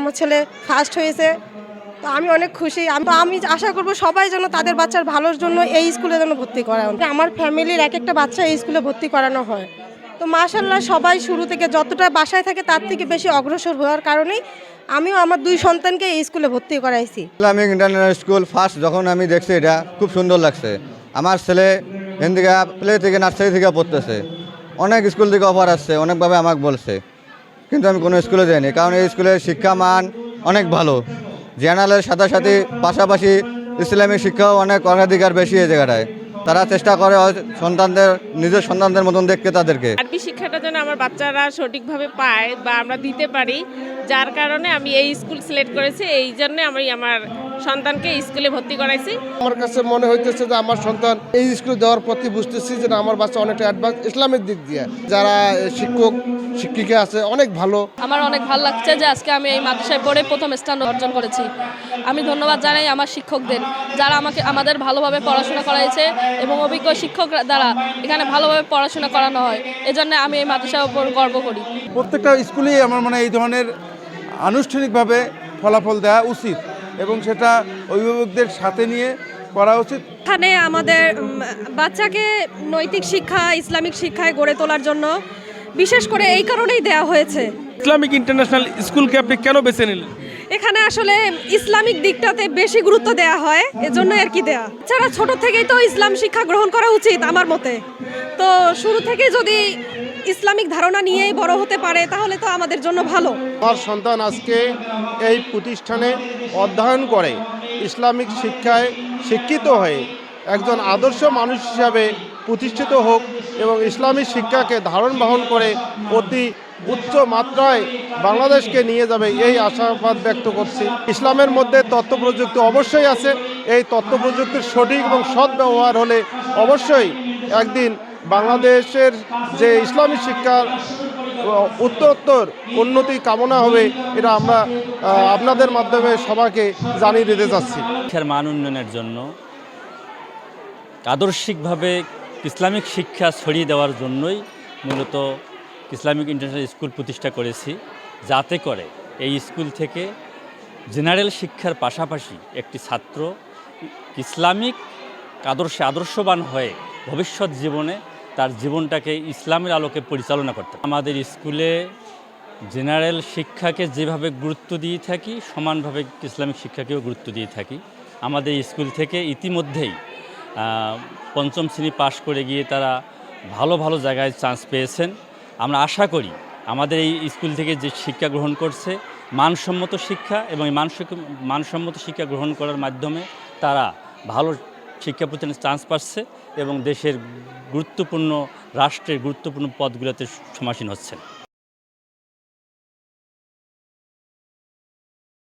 আমার ছেলে ফার্স্ট হয়েছে। তো আমি অনেক খুশি। আমি আমি আশা করব সবাই যেন তাদের বাচ্চার ভালোর জন্য এই স্কুলে যেন ভর্তি করায়। আমার ফ্যামিলির এক একটা বাচ্চা এই স্কুলে ভর্তি করানো হয়। তো মাশাল্লাহ সবাই শুরু থেকে যতটা বাসায় থাকে তার থেকে বেশি অগ্রসর হওয়ার কারণেই আমিও আমার দুই সন্তানকে এই স্কুলে ভর্তি করাইছি। ইসলামিক ইন্টারন্যাশনাল স্কুল ফার্স্ট যখন আমি দেখছি এটা, খুব সুন্দর লাগছে। আমার ছেলে এখান প্লে থেকে নার্সারি থেকে পড়তেছে। অনেক স্কুল থেকে অফার আসছে, অনেকভাবে আমাকে বলছে। কিন্তু আমি কোনো স্কুলে যাইনি, কারণ এই স্কুলের শিক্ষা মান অনেক ভালো। জেনারেলের সাথে সাথে পাশাপাশি ইসলামিক শিক্ষাও অনেক অগ্রাধিকার বেশি এই জায়গাটায়। তারা চেষ্টা করে সন্তানদের, নিজের সন্তানদের মতন দেখতে তাদেরকে। আরবি শিক্ষাটা যেন আমার বাচ্চারা সঠিকভাবে পায় বা আমরা দিতে পারি, যার কারণে আমি এই স্কুল সিলেক্ট করেছি, এই জন্যে আমি আমার সন্তানকে স্কুলে ভর্তি করাইছি। আমার কাছে মনে হইতেছে যে আমার সন্তান এই স্কুলে দেওয়ার প্রতি বুঝতেছি যে আমার বাচ্চা অনেকটা অ্যাডভান্স ইসলামের দিক দিয়ে। যারা শিক্ষক শিক্ষিকা আছে অনেক ভালো। আমার অনেক ভালো লাগছে যে আজকে আমি এই মাদ্রাসায় পড়ে প্রথম স্থান অর্জন করেছি। আমি ধন্যবাদ জানাই আমার শিক্ষকদের যারা আমাকে আমাদের ভালোভাবে পড়াশোনা করাইছে এবং অভিজ্ঞ শিক্ষক দ্বারা এখানে ভালোভাবে পড়াশোনা করানো হয়। এজন্য আমি এই মাদ্রাসার উপর গর্ব করি। প্রত্যেকটা স্কুলেই আমার মনে এই ধরনের আনুষ্ঠানিকভাবে ফলাফল দেওয়া উচিত। এবং সেটা অভিভাবকদের সাথে নিয়ে করা উচিত। এখানে আমাদের বাচ্চাকে নৈতিক শিক্ষা ইসলামিক শিক্ষায় গড়ে তোলার জন্য বিশেষ করে এই কারণেই দেয়া হয়েছে। ইসলামিক ইন্টারন্যাশনাল স্কুলকে আপনি কেন বেছে নিলেন? এখানে আসলে ইসলামিক দিকটাতে বেশি গুরুত্ব দেয়া হয় এজন্য আর কি দেয়া। যারা ছোট থেকেই তো ইসলাম শিক্ষা গ্রহণ করা উচিত আমার মতে। তো শুরু থেকে যদি ইসলামিক ধারণা নিয়েই বড় হতে পারে, তাহলে তো আমাদের জন্য ভালো। আমার সন্তান আজকে এই প্রতিষ্ঠানে অধ্যয়ন করে, ইসলামিক শিক্ষায় শিক্ষিত হয়ে একজন আদর্শ মানুষ হিসাবে প্রতিষ্ঠিত হোক এবং ইসলামী শিক্ষাকে ধারণ বহন করে অতি উচ্চ মাত্রায় বাংলাদেশকে নিয়ে যাবে, এই আশাবাদ ব্যক্ত করছি। ইসলামের মধ্যে তথ্য প্রযুক্তি অবশ্যই আছে। এই তথ্য প্রযুক্তির সঠিক এবং সদ্ব্যবহার হলে অবশ্যই একদিন বাংলাদেশের যে ইসলামী শিক্ষার উত্তরোত্তর উন্নতি কামনা হবে এটা আমরা আপনাদের মাধ্যমে সবাইকে জানিয়ে দিতে চাচ্ছি। শিক্ষার মান উন্নয়নের জন্য, আদর্শিকভাবে ইসলামিক শিক্ষা ছড়িয়ে দেওয়ার জন্যই মূলত ইসলামিক ইন্টারন্যাশনাল স্কুল প্রতিষ্ঠা করেছি, যাতে করে এই স্কুল থেকে জেনারেল শিক্ষার পাশাপাশি একটি ছাত্র ইসলামিক আদর্শে আদর্শবান হয়ে ভবিষ্যৎ জীবনে তার জীবনটাকে ইসলামের আলোকে পরিচালনা করতে। আমাদের স্কুলে জেনারেল শিক্ষাকে যেভাবে গুরুত্ব দিয়ে থাকি, সমানভাবে ইসলামিক শিক্ষাকেও গুরুত্ব দিয়ে থাকি। আমাদের স্কুল থেকে ইতিমধ্যেই পঞ্চম শ্রেণি পাশ করে গিয়ে তারা ভালো ভালো জায়গায় চান্স পেয়েছেন। আমরা আশা করি আমাদের এই স্কুল থেকে যে শিক্ষা গ্রহণ করছে, মানসম্মত শিক্ষা এবং মানসিক- মানসম্মত শিক্ষা গ্রহণ করার মাধ্যমে তারা ভালো শিক্ষা প্রতিষ্ঠানে চান্স পাচ্ছে এবং দেশের গুরুত্বপূর্ণ রাষ্ট্রের গুরুত্বপূর্ণ পদগুলোতে সমাসীন হচ্ছেন।